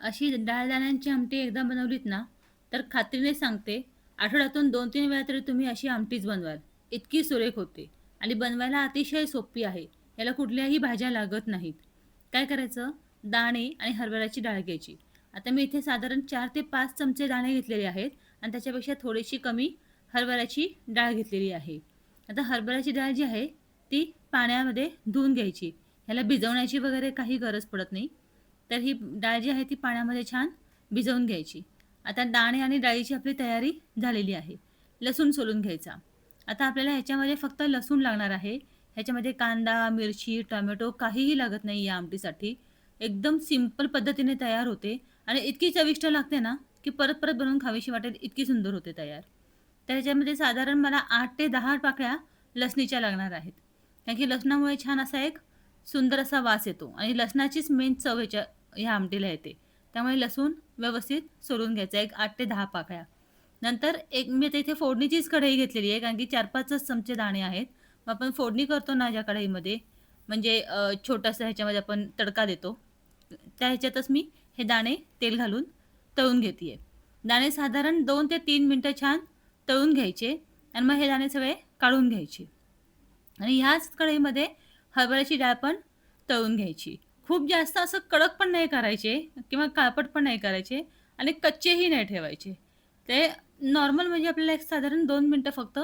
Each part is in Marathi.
अशी डाळ-दाण्यांची आमटी एकदा बनवलीत ना, तर खात्रीने सांगते, आठवड्यातून 2-3 वेळा तरी तुम्ही अशी आमटीच बनवाल. इतकी सुरेख होते आणि बनवायला अतिशय सोपी आहे. याला कुठल्याही भाज्या लागत नाहीत. काय करायचं? दाणे आणि हरभऱ्याची डाळ घ्यायची. आता मी इथे साधारण चार ते पाच चमचे दाणे घेतलेले आहेत आणि त्याच्यापेक्षा थोडीशी कमी हरभऱ्याची डाळ घेतलेली आहे. आता हरभऱ्याची डाळ जी आहे, ती पाण्यामध्ये धुवून घ्यायची. ह्याला भिजवण्याची वगैरे काही गरज पडत नाही. तर ही डाळ जी आहे ती पाण्यामध्ये छान भिजवून घ्यायची. आता दाणे आणि डाळीची आपली तयारी झालेली आहे. लसूण सोलून घ्यायचा. आता आपल्याला ह्याच्यामध्ये फक्त लसूण लागणार आहे. ह्याच्यामध्ये कांदा, मिरची, टोमॅटो काहीही लागत नाही या आमटीसाठी. एकदम सिंपल पद्धतीने तयार होते आणि इतकी चविष्ट लागते ना, की परत-परत बनवून खावीशी वाटेल इतकी सुंदर होते तयार. तर ह्याच्यामध्ये साधारण मला आठ ते दहा पाकळ्या लसणीच्या लागणार आहेत. कारण की लसणामुळे छान असा एक सुंदर असा वास येतो आणि लसणाचीच मेन चव ह्याच्या ह्या आमटीला येते. त्यामुळे लसूण व्यवस्थित सोडून घ्यायचा एक आठ ते दहा पाकळ्या. नंतर एक मी आता इथे फोडणीचीच कढई घेतलेली आहे कारण की 4-5च चमचे दाणे आहेत. मग आपण फोडणी करतो ना ज्या कढईमध्ये म्हणजे छोटासा ह्याच्यामध्ये आपण तडका देतो. त्या ह्याच्यातच मी हे दाणे तेल घालून तळून घेते दाणे साधारण दोन ते तीन मिनटं छान तळून घ्यायचे आणि मग हे दाणे सगळे काढून घ्यायचे. आणि ह्याच कढईमध्ये हरभऱ्याची डाळ पण तळून घ्यायची. खूप जास्त असं कडक पण नाही करायचे किंवा काळपट पण नाही करायचे आणि कच्चेही नाही ठेवायचे. ते नॉर्मल म्हणजे आपल्याला एक साधारण दोन मिनटं फक्त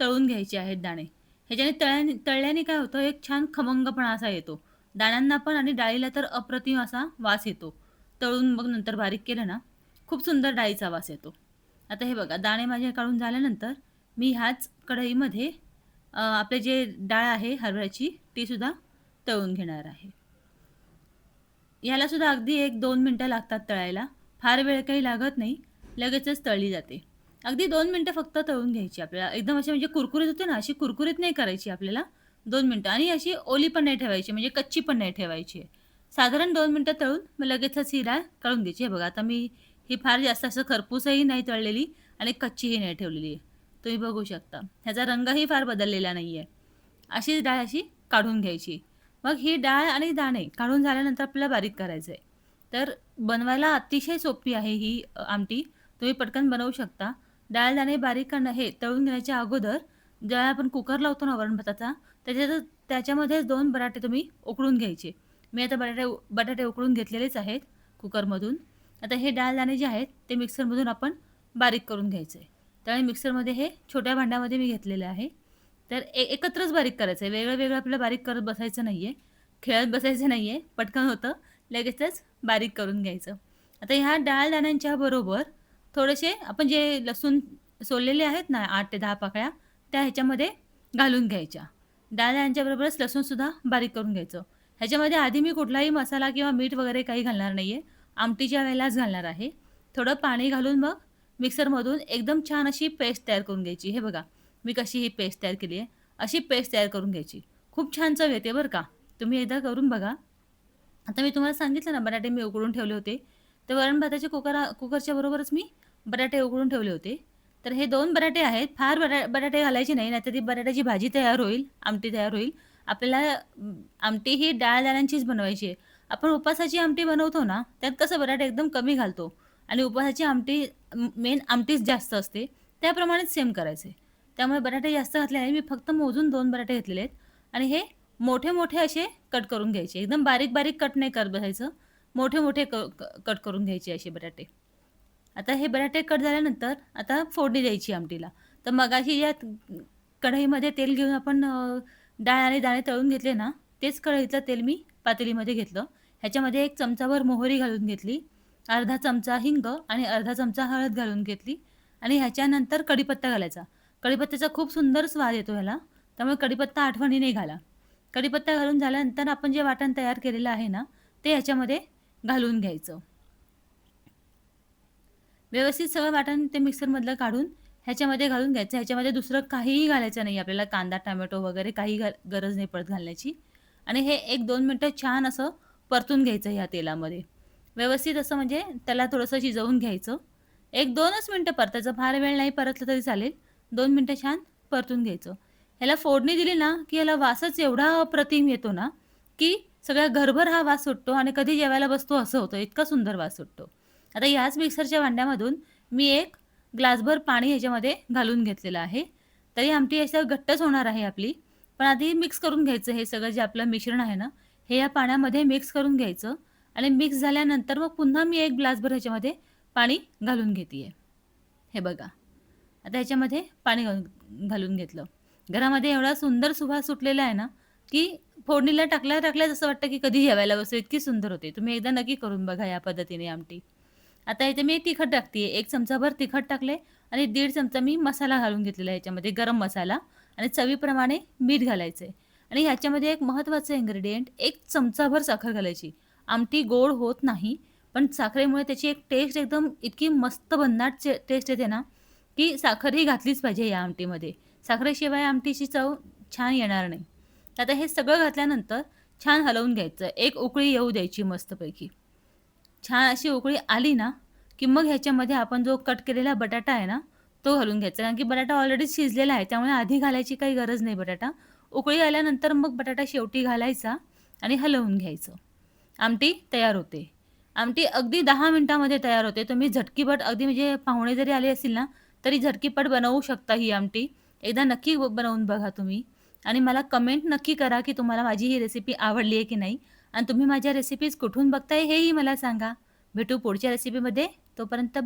तळून घ्यायचे आहेत दाणे. ह्याच्याने तळल्याने तळल्याने काय होतं एक छान खमंगपणा असा येतो. दाण्यांना पण आणि डाळीला तर अप्रतिम असा वास येतो. तळून मग नंतर बारीक केलं ना, खूप सुंदर डाळीचा वास येतो. आता हे बघा दाणे माझे काढून झाल्यानंतर मी ह्याच कढईमध्ये आपले जे डाळ आहे हरभऱ्याची तीसुद्धा तळून घेणार आहे. ह्याला सुद्धा अगदी एक दोन मिनटं लागतात तळायला. फार वेळ काही लागत नाही. लगेचच तळली जाते. अगदी दोन मिनटं फक्त तळून घ्यायची आपल्याला. एकदम अशी म्हणजे कुरकुरीत होते ना, अशी कुरकुरीत नाही करायची आपल्याला. दोन मिनटं आणि अशी ओली पण नाही ठेवायची म्हणजे कच्ची पण नाही ठेवायची. साधारण दोन मिनटं तळून मग लगेचच ही डाळ काढून घ्यायची. हे बघा आता मी ही फार जास्त असं खरपूसही नाही तळलेली आणि कच्चीही नाही ठेवलेली आहे. तुम्ही बघू शकता. ह्याचा रंगही फार बदललेला नाही आहे अशीच डाळ अशी काढून घ्यायची. मग ही डाळ आणि दाणे काढून झाल्यानंतर आपल्याला बारीक करायचं आहे. तर बनवायला अतिशय सोपी आहे ही आमटी. तुम्ही पटकन बनवू शकता. डाळ, दाणे बारीक करणं हे तळून घेण्याच्या अगोदर ज्यावेळेला आपण कुकर लावतो ना वरण-भाताचा, त्याच्यात त्याच्यामध्येच दोन बटाटे तुम्ही उकळून घ्यायचे. मी आता बटाटे बटाटे उकळून घेतलेलेच आहेत कुकरमधून. आता हे डाळ, दाणे जे आहेत ते मिक्सरमधून आपण बारीक करून घ्यायचं आहे. त्यामुळे मिक्सरमध्ये हे छोट्या भांड्यामध्ये मी घेतलेलं आहे. तर ए एकत्रच बारीक करायचं आहे. वेगळं-वेगळं आपल्याला बारीक करत बसायचं नाही आहे खेळत बसायचं नाही आहे पटकन होतं. लगेचच बारीक करून घ्यायचं. आता ह्या डाळ दाण्यांच्या बरोबर थोडेसे आपण जे लसूण सोललेले आहेत ना आठ ते दहा पाकळ्या, त्या ह्याच्यामध्ये घालून घ्यायच्या. डाळ दाण्यांच्या बरोबरच लसूणसुद्धा बारीक करून घ्यायचं. ह्याच्यामध्ये आधी मी कुठलाही मसाला किंवा मीठ वगैरे काही घालणार नाही आहे आमटीच्या वेळेलाच घालणार आहे. थोडं पाणी घालून मग मिक्सरमधून एकदम छान अशी पेस्ट तयार करून घ्यायची. हे बघा मी कशी ही पेस्ट तयार केली आहे. अशी पेस्ट तयार करून घ्यायची. खूप छान चव येते बरं का. तुम्ही एकदा करून बघा. आता मी तुम्हाला सांगितलं ना बटाटे मी उकडून ठेवले होते. तर वरण-भाताच्या कुकरा कुकरच्या बरोबरच मी बटाटे उकडून ठेवले होते. तर हे दोन बटाटे आहेत. फार बटा बटाटे घालायचे नाही, नाहीतर ती बटाट्याची भाजी तयार होईल, आमटी तयार होईल. आपल्याला आमटी ही डाळ दाण्यांचीच बनवायची आहे. आपण उपासाची आमटी बनवतो ना, त्यात कसं बटाटे एकदम कमी घालतो आणि उपासाची आमटी मेन आमटीच जास्त असते. त्याप्रमाणेच सेम करायचं आहे. त्यामुळे बटाटे जास्त घातले नाही. मी फक्त मोजून दोन बटाटे घेतलेले आहेत आणि हे मोठे-मोठे असे कट करून घ्यायचे. एकदम बारीक-बारीक कट नाही करत बसायचं. मोठे-मोठे क कट करून घ्यायचे असे बटाटे. आता हे बटाटे कट झाल्यानंतर आता फोडणी द्यायची आमटीला. तर मगाशी या कढईमध्ये तेल घेऊन आपण डाळ आणि दाणे तळून घेतले ना, तेच कढईतलं तेल मी पातेलीमध्ये घेतलं. ह्याच्यामध्ये एक चमचाभर मोहरी घालून घेतली, अर्धा चमचा हिंग आणि अर्धा चमचा हळद घालून घेतली आणि ह्याच्यानंतर कढीपत्ता घालायचा. कढीपत्त्याचा खूप सुंदर स्वाद येतो ह्याला. त्यामुळे कढीपत्ता आठवणीने घाला. कढीपत्ता घालून झाल्यानंतर आपण जे वाटण तयार केलेलं आहे ना, ते ह्याच्यामध्ये घालून घ्यायचं. व्यवस्थित सगळं वाटण ते मिक्सरमधलं काढून ह्याच्यामध्ये घालून घ्यायचं. ह्याच्यामध्ये दुसरं काहीही घालायचं नाही आपल्याला कांदा, टोमॅटो वगैरे काही गरज नाही पडत घालण्याची आणि हे एक दोन मिनटं छान असं परतून घ्यायचं ह्या तेलामध्ये. व्यवस्थित असं म्हणजे त्याला थोडंसं शिजवून घ्यायचं. एक दोनच मिनटं परतायचं. फार वेळ नाही परतलं तरी चालेल. दोन मिनटं छान परतून घ्यायचं. ह्याला फोडणी दिली ना, की ह्याला वासच एवढा अप्रतिम येतो ना, की सगळ्या घरभर हा वास सुटतो आणि कधी जेवायला बसतो असं होतं. इतका सुंदर वास सुटतो. आता याच मिक्सरच्या भांड्यामधून मी एक ग्लासभर पाणी ह्याच्यामध्ये घालून घेतलेलं आहे. तरी आमटी अशा घट्टच होणार आहे आपली. पण आधी मिक्स करून घ्यायचं हे सगळं जे आपलं मिश्रण आहे ना, हे या पाण्यामध्ये मिक्स करून घ्यायचं आणि मिक्स झाल्यानंतर मग पुन्हा मी एक ग्लासभर ह्याच्यामध्ये पाणी घालून घेते हे बघा. आता ह्याच्यामध्ये पाणी घालून घालून घेतलं. घरामध्ये एवढा सुंदर सुवास सुटलेला आहे ना, की फोडणीला टाकल्या-टाकल्या असं वाटतं, की कधी जेवायला बसू, इतकी सुंदर होते. तुम्ही एकदा नक्की करून बघा या पद्धतीने आमटी. आता इथे मी तिखट टाकते एक चमचाभर तिखट टाकले आणि दीड चमचा मी मसाला घालून घेतलेला आहे ह्याच्यामध्ये गरम मसाला आणि चवीप्रमाणे मीठ घालायचं आहे आणि ह्याच्यामध्ये एक महत्त्वाचं इन्ग्रेडियंट एक चमचाभर साखर घालायची. आमटी गोड होत नाही, पण साखरेमुळे त्याची एक टेस्ट एकदम इतकी मस्त भन्नाट चे टेस्ट येते ना, की साखर ही घातलीच पाहिजे या आमटीमध्ये. साखरेशिवाय आमटीची चव छान येणार नाही. आता हे सगळं घातल्यानंतर छान हलवून घ्यायचं. एक उकळी येऊ द्यायची मस्तपैकी. छान अशी उकळी आली ना, की मग ह्याच्यामध्ये आपण जो कट केलेला बटाटा आहे ना, तो घालून घ्यायचा. कारण की बटाटा ऑलरेडी शिजलेला आहे. त्यामुळे आधी घालायची काही गरज नाही बटाटा. उकळी आल्यानंतर मग बटाटा शेवटी घालायचा आणि हलवून घ्यायचं. आमटी तयार होते. आमटी अगदी दहा मिनिटामध्ये तयार होते. तुम्ही झटकीबट अगदी म्हणजे पाहुणे जरी आले असतील ना, तरी झटकीपट बनवू शकता ही आमटी. एकदा नक्की बनवून बघा तुम्ही आणि मला कमेंट नक्की करा, की तुम्हाला माझी ही रेसिपी आवडली आहे की नाही आणि तुम्ही माझ्या रेसिपीज कुठून बघताय हेही मला सांगा. भेटू पुढच्या रेसिपीमध्ये. तोपर्यंत बाय.